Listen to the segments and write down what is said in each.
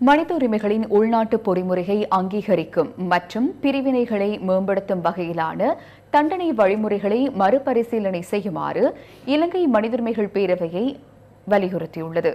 மனித உரிமைகளின் உள்நாட்டு பொறிமுறையை அங்கீகரிக்கும் மற்றும் பிரிவினைகளை மேம்படுத்தும் வகையிலான தண்டனை வழிமுறைகளை மறுபரிசீலனை செய்யுமாறு இலங்கை மனித உரிமைகள் பேரவையை வலியுறுத்தியுள்ளது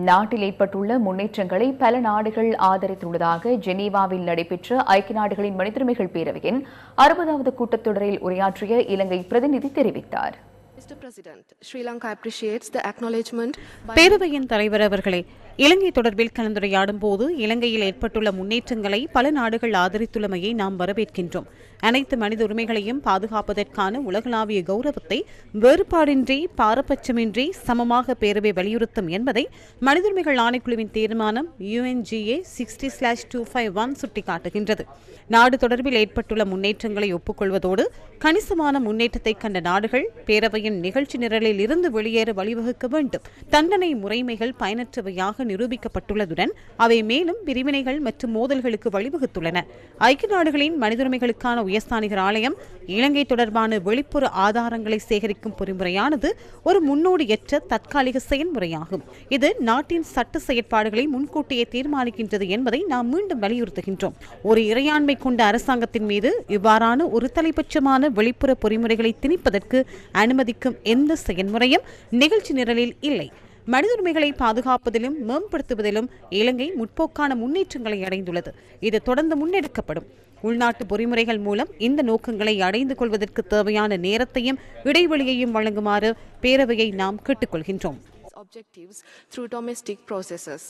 நாட்டில் ஏற்பட்டுள்ள முன்னேற்றங்களை பல நாடுகள் ஆதரித்துள்ளதாக ஜெனீவாவில் நடைபெற்ற ஐக்கிய நாடுகளின் மனித உரிமைகள் பேரவையின் அறுபதாவது கூட்டத்தொடரில் உரையாற்றிய இலங்கை பிரதிநிதி தெரிவித்தார் Mr. President, Sri Lanka appreciates the acknowledgement by பேரவையின் தலைவர் அவர்களே இலங்கை தொடர்பில் கலந்துரையாடும் போது இலங்கையில் ஏற்பட்டுள்ள முன்னேற்றங்களை பல நாடுகள் ஆதரித்துள்ளமையை நாம் வரவேற்கின்றோம். அனைத்து மனித உரிமைகளையும் பாதுகாப்பதற்கான உலகளாவிய கௌரவத்தை வேறுபாடின்றி பாரபட்சமின்றி சமமாக பேரவை வலியுறுத்தும் என்பதை மனித உரிமைகள் ஆணைக்குழுவின் தீர்மானம் UNGA sixty slash two five one சுட்டிக்காட்டுகின்றது. நாடு தொடர்பில் ஏற்பட்டுள்ள முன்னேற்றங்களை ஒப்புக்கொள்வதோடு கணிசமான முன்னேற்றத்தை கண்ட நாடுகள் பேரவையின் நிகழ்ச்சி நிரலில் இருந்து வெளியேற வழிவகுக்க வேண்டும். தண்டனை முறைமைகள் பயனற்றவையாக நிரூபிக்கப்பட்டுள்ளதுடன் அவை மேலும் பிரிவினைகள் மற்றும் மோதல்களுக்கு வழிவகுத்துள்ளன. ஐக்கிய நாடுகளின் மனிதுரிமைகளுக்கான உயர்ஸ்தானிகர் ஆலயம் இலங்கை தொடர்பான வெளிப்புற ஆதாரங்களை சேகரிக்கும் பொறிமுறையானது ஒரு முன்னோடியற்ற தற்காலிக செயல்முறையாகும். இது நாட்டின் சட்ட செயற்பாடுகளை முன்கூட்டியே தீர்மானிக்கின்றது என்பதை நாம் மீண்டும் வலியுறுத்துகின்றோம். ஒரு இறையாண்மை கொண்ட அரசாங்கத்தின் மீது இவ்வாறான ஒரு தலைபட்சமான வெளிப்புற பொறிமுறைகளை திணிப்பதற்கு அனுமதிக்கும் எந்த செயல்முறையும் நிகழ்ச்சி நிரலில் இல்லை. மனித உரிமைகளை பாதுகாப்பதிலும் மேம்படுத்துவதிலும் இலங்கை முற்போக்கான முன்னேற்றங்களை அடைந்துள்ளது. இது தொடர்ந்து முன்னெடுக்கப்படும். உள்நாட்டு பொறிமுறைகள் மூலம் இந்த நோக்கங்களை அடைந்து கொள்வதற்கு தேவையான நேரத்தையும் இடைவெளியையும் வழங்குமாறு பேரவையை நாம் கேட்டுக்கொள்கின்றோம். Objectives through domestic processes.